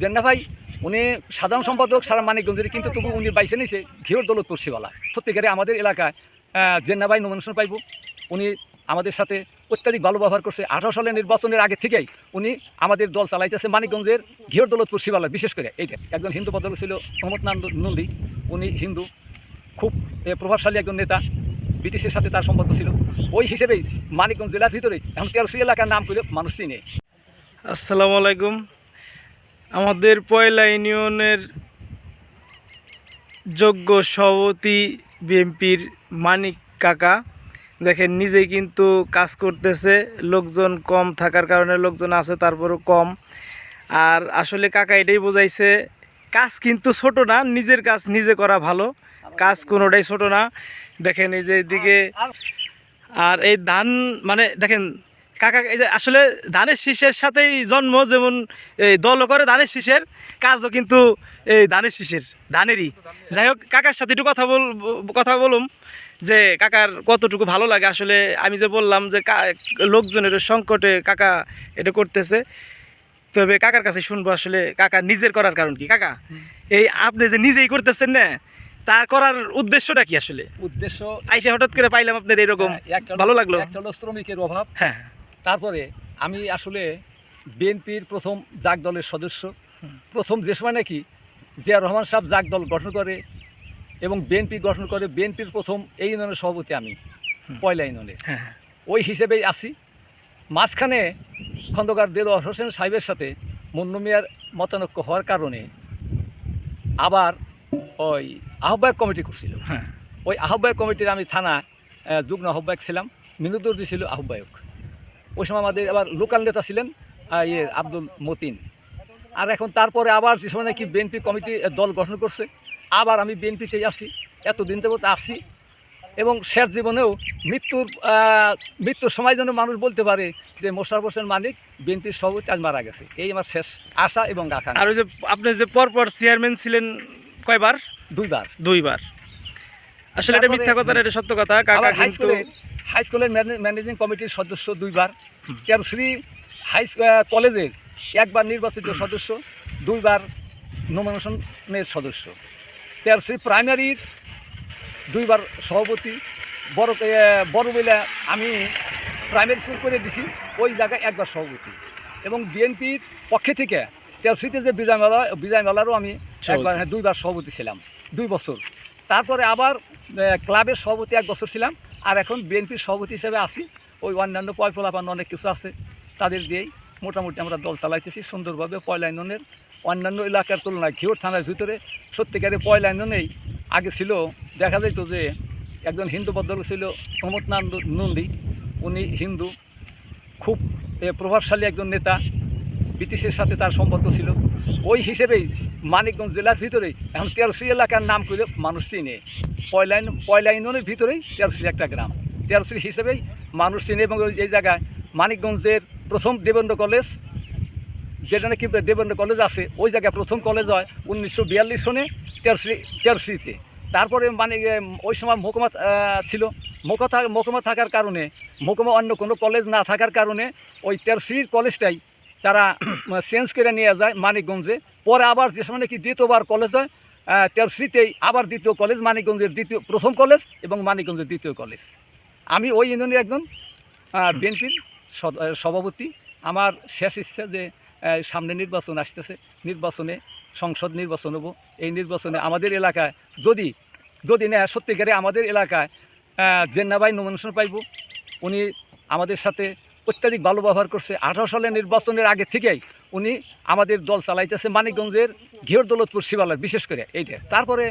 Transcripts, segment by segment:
জেন্না ভাই, উনি সাধারণ সম্পাদক সারা মানিকগঞ্জের কিন্তু তবু উনি বাইসে নিয়েছে ঘিওর দৌলতপুর শিবালা সত্যিকারে আমাদের এলাকায় জেন্না ভাই নমিনেশন পাইব। উনি আমাদের সাথে অত্যাধিক ভালো ব্যবহার করছে। আঠারো সালের নির্বাচনের আগে থেকেই উনি আমাদের দল চালাইতেছে মানিকগঞ্জের ঘিওর দৌলতপুর শিবালা বিশেষ করে এইটা। একজন হিন্দু বদল ছিল, মোহাম্মদ নান্দ উনি হিন্দু, খুব প্রভাবশালী একজন নেতা। ব্রিটিশের সাথে তার সম্পর্ক ছিল। ওই হিসেবেই মানিকগঞ্জ জেলার ভিতরেই এখন তেরোশি এলাকার নাম করে মানুষ চিনে আসসালামু আলাইকুম। আমাদের পয়লা ইউনিয়নের যোগ্য সভাপতি বিএমপির মানিক কাকা। দেখেন, নিজেই কিন্তু কাজ করতেছে, লোকজন কম থাকার কারণে লোকজন আছে, তারপরও কম। আর আসলে কাকা এটাই বোঝাইছে, কাজ কিন্তু ছোট না, নিজের কাজ নিজে করা ভালো। কাজ কোনোটাই ছোট না। দেখেন, এই যে এদিকে আর এই ধান মানে দেখেন কাকা এই যে আসলে ধানের শীষের সাথেই জন্ম যেমন এই দল করে ধানের শীষের কাজও কিন্তু এই ধানের শীষের ধানেরই যাই হোক কাকার সাথে একটু কথা বল কথা বলুম যে কাকার কতটুকু ভালো লাগে। আসলে আমি যে বললাম যে লোকজনের সংকটে কাকা এটা করতেছে তবে কাকার কাছে শুনব আসলে কাকা নিজের করার কারণ কি। কাকা এই আপনি যে নিজেই করতেছেন না তা করার উদ্দেশ্যটা কি আসলে? উদ্দেশ্য আইসা হঠাৎ করে পাইলাম আপনার এরকম হ্যাঁ, ভালো লাগল। শ্রমিকের অভাব। হ্যাঁ। তারপরে আমি আসলে বিএনপির প্রথম জাগ দলের সদস্য। প্রথম যে সময় নাকি জিয়া রহমান সাহেব জাগ দল গঠন করে এবং বিএনপি গঠন করে বিএনপির প্রথম এই ইউনিয়নের সভাপতি আমি পয়লা ইউনিয়নে। হ্যাঁ হ্যাঁ। ওই হিসেবেই আছি। মাঝখানে খন্দকার দেলোয়ার হোসেন সাহেবের সাথে মুন্নু মিয়ার মতানৈক্য হওয়ার কারণে আবার ওই আহ্বায়ক কমিটি করছিল। হ্যাঁ। ওই আহ্বায়ক কমিটির আমি থানা যুগ্ম আহ্বায়ক ছিলাম। মিনুদুর্দি ছিল আহ্বায়ক। ওই সময় আমাদের আবার লোকাল নেতা ছিলেন ইয়ে আব্দুল মতিন। আর এখন তারপরে আবার যে সময় নাকি বিএনপি কমিটি দল গঠন করছে আবার আমি বিএনপিতেই আছি এতদিন থেকে আছি। এবং শেষ জীবনেও মৃত্যুর মৃত্যুর সময় যেন মানুষ বলতে পারে যে মোশারফ হোসেন মালিক বিএনপির সভাপতি আজ মারা গেছে। এই আমার শেষ আশা এবং আকাঙ্ক্ষা। আর ওই যে আপনি যে পরপর চেয়ারম্যান ছিলেন কয়বার? দুইবার। দুইবার। আসলে এটা মিথ্যা কথা এটা সত্য কথা কাকা কিন্তু হাই স্কুলের ম্যানেজিং কমিটির সদস্য দুইবার। তেরোশ্রী হাই কলেজের একবার নির্বাচিত সদস্য দুইবার নমিনেশনের সদস্য। তেরোশ্রী প্রাইমারির দুইবার সভাপতি। বড় আহ, বড় বেলা আমি প্রাইমারি স্কুল করে দিছি ওই জায়গায় একবার সভাপতি। এবং বিএনপির পক্ষে থেকে তেরোশ্রীতে যে বিজয় মেলা বিজয় মেলারও আমি একবার হ্যাঁ, দুইবার সভাপতি ছিলাম দুই বছর। তারপরে আবার ক্লাবের সভাপতি এক বছর ছিলাম। আর এখন বিএনপির সভাপতি হিসেবে আছি। ওই অন্যান্য পয় ফলাপান অনেক কিছু আছে। তাদের দিয়েই মোটামুটি আমরা দল চালাইতেছি সুন্দরভাবে পয়লা ইউনিয়নের অন্যান্য এলাকার তুলনায় ঘিওর থানার ভিতরে সত্যিকারে পয়লা ইউনিয়নেই আগে ছিল। দেখা যেত যে একজন হিন্দু বদল ছিল প্রমোদনান্দ নন্দী উনি হিন্দু, খুব প্রভাবশালী একজন নেতা। ব্রিটিশের সাথে তার সম্পর্ক ছিল। ওই হিসেবেই মানিকগঞ্জ জেলার ভিতরেই, এখন তেরোশি এলাকার নাম করে মানুষ চিনে। পয়লা ইউনিয়ন- পয়লা ইউনিয়নের ভিতরেই তেরোশি একটা গ্রাম। তেরোশি হিসেবেই মানুষ চিনে এবং এই জায়গায় মানিকগঞ্জের প্রথম দেবেন্দ্র কলেজ যেটা নাকি দেবেন্দ্র কলেজ আছে, ওই জায়গায় প্রথম কলেজ হয় উনিশশো বিয়াল্লিশ সনে তেরোশি, তেরোশিতে। তারপরে মানে ওই সময় মহকুমা ছিল। মহকুমা থাক- মহকুমা থাকার কারণে, মহকুমা অন্য কোনো কলেজ না থাকার কারণে ওই তেরোশির কলেজটাই তারা চেঞ্জ করে নিয়ে যায় মানিকগঞ্জে। পরে আবার যে সময় নাকি দ্বিতীয়বার কলেজ হয় আহ, তেরোশিতেই আবার দ্বিতীয় কলেজ মানিকগঞ্জের দ্বিতীয় প্রথম কলেজ এবং মানিকগঞ্জের দ্বিতীয় কলেজ আমি ওই ইউনিয়নের একজন বিএনপির সভাপতি। আমার শেষ ইচ্ছা যে সামনে নির্বাচন আসতেছে। নির্বাচনে সংসদ নির্বাচন হব। এই নির্বাচনে আমাদের এলাকায় যদি যদি না সত্যিকারে আমাদের এলাকায় জেন্নাবাই নমিনেশন পাইব উনি আমাদের সাথে অত্যাধিক ভালো ব্যবহার করছে। আঠারো সালের নির্বাচনের আগে থেকেই উনি আমাদের দল চালাইতেছে মানিকগঞ্জের ঘিওর দৌলতপুর শিবালয়, বিশেষ করে এইটা। তারপরে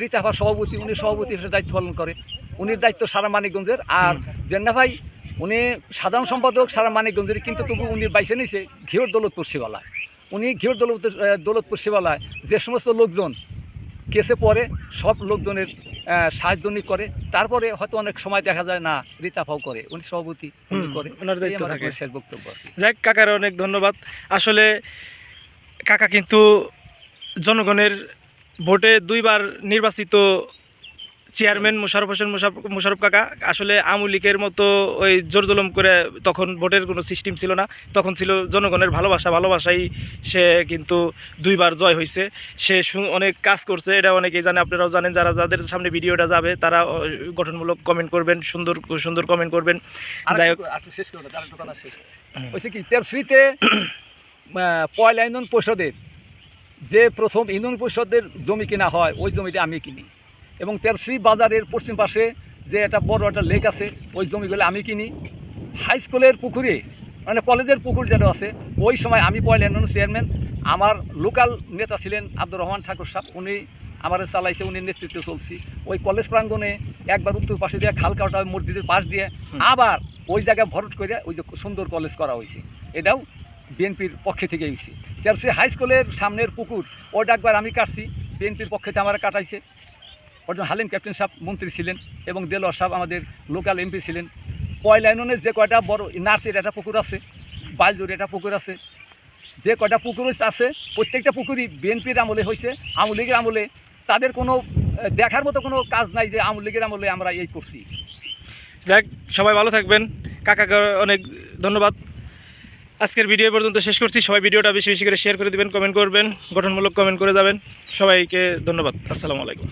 রীতাফা সভাপতি, উনি সভাপতি হিসেবে দায়িত্ব পালন করে। উনির দায়িত্ব সারা মানিকগঞ্জের। আর জেন্না ভাই, উনি সাধারণ সম্পাদক সারা মানিকগঞ্জের, কিন্তু তবু উনি বাইসে নিয়েছে ঘিওর দৌলতপুর শিবালয়। উনি ঘিওর দৌলত দৌলতপুর শিবালয় যে সমস্ত লোকজন কেসে পড়ে সব লোকজনের আহ, সাহায্য করে। তারপরে হয়তো অনেক সময় দেখা যায় না রীতাফাও করে। উনি সভাপতি উনি করে। ওনার দায়িত্ব থাকে। শেষ বক্তব্য যাই যাক কাকার অনেক ধন্যবাদ। আসলে কাকা কিন্তু জনগণের ভোটে দুইবার নির্বাচিত চেয়ারম্যান মুশারফ হোসেন মুশারফ কাকা আসলে আমুলিকের মতো ওই জোর জুলুম করে তখন ভোটের কোনো সিস্টেম ছিল না। তখন ছিল জনগণের ভালোবাসা ভালোবাসাই সে কিন্তু দুইবার জয় হয়েছে সে অনেক কাজ করছে এটা অনেকেই জানে আপনারাও জানেন যারা যাদের সামনে ভিডিওটা যাবে তারা গঠনমূলক কমেন্ট করবেন সুন্দর সুন্দর কমেন্ট করবেন। যাই হোক। কি তেরশ্রীতে পয়লা ইন্ধন পরিষদের যে প্রথম ইন্ধন পরিষদের জমি কেনা হয় ওই জমিটা আমি কিনি। এবং তেরশ্রী বাজারের পশ্চিম পাশে যে একটা বড় একটা লেক আছে ওই জমিগুলো আমি কিনি। হাই স্কুলের পুকুরে মানে কলেজের পুকুর যেটা আছে ওই সময় আমি পয়লা চেয়ারম্যান। আমার লোকাল নেতা ছিলেন আব্দুর রহমান ঠাকুর সাহেব উনি আমার চালাইছে উনি নেতৃত্বে চলছি। ওই কলেজ প্রাঙ্গণে একবার উত্তর পাশে দিয়ে খালকাটা মসজিদের পাশ দিয়ে আবার ওই জায়গায় ভরট করে ওই যে সুন্দর কলেজ করা হয়েছে। এটাও বিএনপির পক্ষে থেকে হয়েছে। সে হাই স্কুলের সামনের পুকুর ওটা একবার আমি কাটছি। বিএনপির পক্ষে আমার কাটাইছে। ওটা হালিম ক্যাপ্টেন সাহেব মন্ত্রী ছিলেন এবং দেলোয়ার সাহেব আমাদের লোকাল এমপি ছিলেন। পয়লা ইউনিয়নের যে কয়টা বড় নার্সের একটা পুকুর আছে বাইলজোর একটা পুকুর আছে, যে কয়টা পুকুর আছে, প্রত্যেকটা পুকুরই বিএনপির আমলে হয়েছে আওয়ামী লীগের আমলে। তাদের কোনো দেখার মতো কোনো কাজ নাই যে আওয়ামী লীগের আমলে আমরা এই করছি। যাক, সবাই ভালো থাকবেন। কাকাকে অনেক ধন্যবাদ। আজকের ভিডিও পর্যন্ত শেষ করছি। সবাই ভিডিওটা বেশি বেশি করে শেয়ার করে দিবেন কমেন্ট করবেন, গঠনমূলক কমেন্ট করে যাবেন। সবাইকে ধন্যবাদ। আসসালামু আলাইকুম।